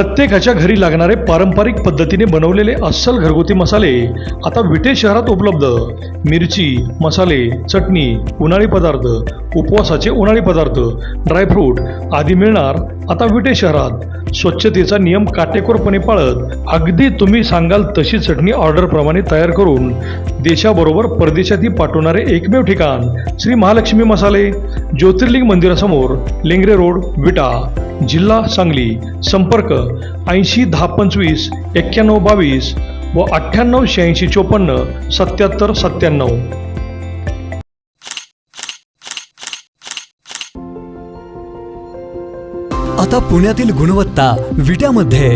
प्रत्येकाच्या घरी लागणारे पारंपरिक पद्धतीने बनवलेले अस्सल घरगुती मसाले आता विटे शहरात उपलब्ध. मिरची मसाले चटणी उन्हाळी पदार्थ उपवासाचे उन्हाळी पदार्थ ड्रायफ्रूट आदी मिळणार. आता विटे शहरात स्वच्छतेचा नियम काटेकोरपणे पाळत अगदी तुम्ही सांगाल तशी चटणी ऑर्डरप्रमाणे तयार करून देशाबरोबर परदेशातही पाठवणारे एकमेव ठिकाण श्री महालक्ष्मी मसाले ज्योतिर्लिंग मंदिरासमोर लेंगरे रोड विटा जिल्हा सांगली संपर्क ऐंशी दहा पंचवीस एक्क्याण्णव बावीस व अठ्ठ्याण्णव शहाऐंशी चोपन्न सत्याहत्तर सत्त्याण्णव. आता पुण्यातील गुणवत्ता विट्यामध्ये.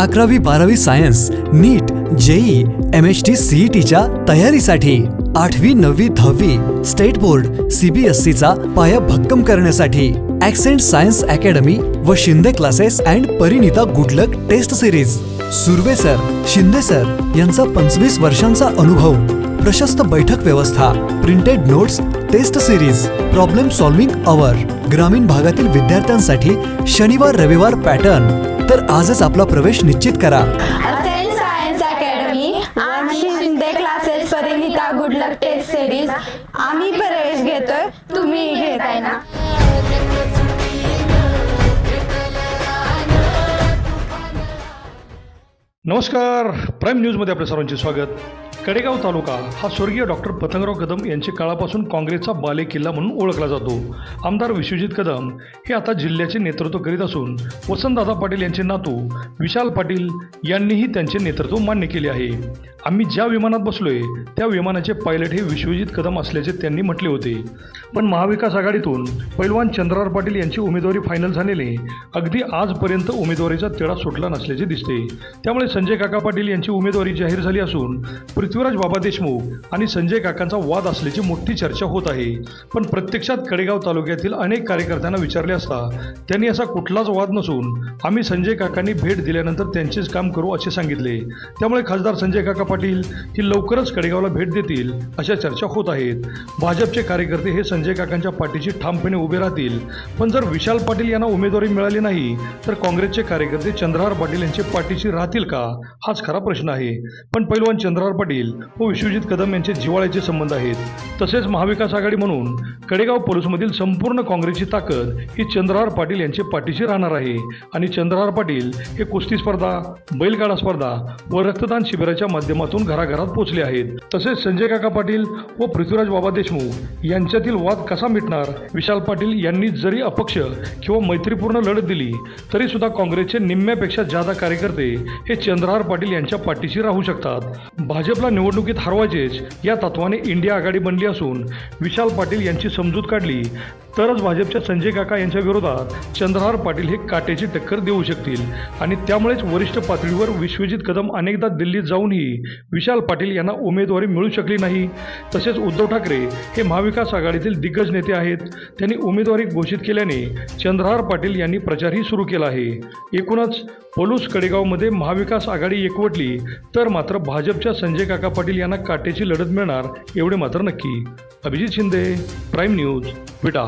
अकरावी बारावी science NEET JEE M H T सीईटीच्या तयारीसाठी. आठवी नववी दहावी स्टेट बोर्ड सीबीएसईचा पाया भक्कम करण्यासाठी. ॲक्सेंट सायन्स अकॅडमी व Shinde classes and Parinita good luck test series. Surve sir Shinde sir यांचा पंचवीस वर्षांचा अनुभव. प्रशस्त बैठक व्यवस्था printed notes test series problem solving hour ग्रामीण भागातील विद्यार्थ्यांसाठी शनिवार रविवार पॅटर्न. तर आजच आपला प्रवेश निश्चित करा. असेल सायन्स अकॅडमी आणि Shinde classes Parinita good luck test series आम्ही प्रवेश घेतोय तुम्ही घेताय ना? नमस्कार. प्राईम न्यूजमध्ये आपल्या सर्वांचे स्वागत. कडेगाव तालुका हा स्वर्गीय डॉक्टर पतंगराव कदम यांच्या काळापासून काँग्रेसचा बाले किल्ला म्हणून ओळखला जातो. आमदार विश्वजित कदम हे आता जिल्ह्याचे नेतृत्व करीत असून वसंतदादा पाटील यांचे नातू विशाल पाटील यांनीही त्यांचे नेतृत्व मान्य केले आहे. आम्ही ज्या विमानात बसलोय त्या विमानाचे पायलट हे विश्वजित कदम असल्याचे त्यांनी म्हटले होते. पण महाविकास आघाडीतून पैलवान चंद्रराव पाटील यांची उमेदवारी फायनल झालेले अगदी आजपर्यंत उमेदवारीचा तिढा सुटला नसल्याचे दिसते. त्यामुळे संजय काका पाटील यांची उमेदवारी जाहीर झाली असून पृथ्वीराज बाबा देशमुख आणि संजय काकांचा वाद असल्याची मोठी चर्चा होत आहे. पण प्रत्यक्षात कडेगाव तालुक्यातील अनेक कार्यकर्त्यांना विचारले असता त्यांनी असा कुठलाच वाद नसून आम्ही संजय काकांनी भेट दिल्यानंतर त्यांचेच काम करू असे सांगितले. त्यामुळे खासदार संजय काका पाटील ही लवकरच कडेगावला भेट देतील अशा चर्चा होत आहेत. भाजपचे कार्यकर्ते हे संजय काकांच्या पाठीशी ठामपणे उभे राहतील. पण जर विशाल पाटील यांना उमेदवारी मिळाली नाही तर काँग्रेसचे कार्यकर्ते चंद्रहार पाटील यांचे पाठीशी राहतील का? हाच खरा प्रश्न आहे. पण पैलवान चंद्रहार पाटील व विश्वजित कदम यांचे जिवाळ्याचे संबंध आहेत. तसेच महाविकास आघाडी म्हणून कडेगाव पोलीसमधील संपूर्ण काँग्रेसची ताकद ही चंद्रहार पाटील यांचे पाठीशी राहणार आहे. आणि चंद्रहार पाटील हे कुस्ती स्पर्धा बैलगाडा स्पर्धा व रक्तदान शिबिराच्या माध्यमातून घराघरात पोहोचले आहेत. तसेच संजय काका पाटील व पृथ्वीराज बाबा देशमुख यांच्यातील वाद कसा मिटणार? विशाल पाटील यांनी जरी अपक्ष किंवा मैत्रीपूर्ण लढत दिली तरी सुद्धा काँग्रेसचे निम्म्यापेक्षा जादा कार्यकर्ते हे चंद्रहार पाटील यांच्या पाठीशी राहू शकतात. भाजपला निवडणुकीत हरवायचेच या तत्वाने इंडिया आघाडी बनली असून विशाल पाटील यांची समजूत काढली तरच भाजपच्या संजय काका यांच्या विरोधात चंद्रहार पाटील हे काटेची टक्कर देऊ शकतील. आणि त्यामुळेच वरिष्ठ पातळीवर विश्वजित कदम अनेकदा दिल्लीत जाऊनही विशाल पाटील यांना उमेदवारी मिळू शकली नाही. तसेच उद्धव ठाकरे हे महाविकास आघाडीतील दिग्गज नेते आहेत. त्यांनी उमेदवारी घोषित केल्याने चंद्रहार पाटील यांनी प्रचारही सुरू केला आहे. एकूणच पलूस कडेगावमध्ये महाविकास आघाडी एकवटली तर मात्र भाजपच्या संजय काका पाटील यांना काटेची लढत मिळणार एवढे मात्र नक्की. Abhijit Shinde prime news Vita.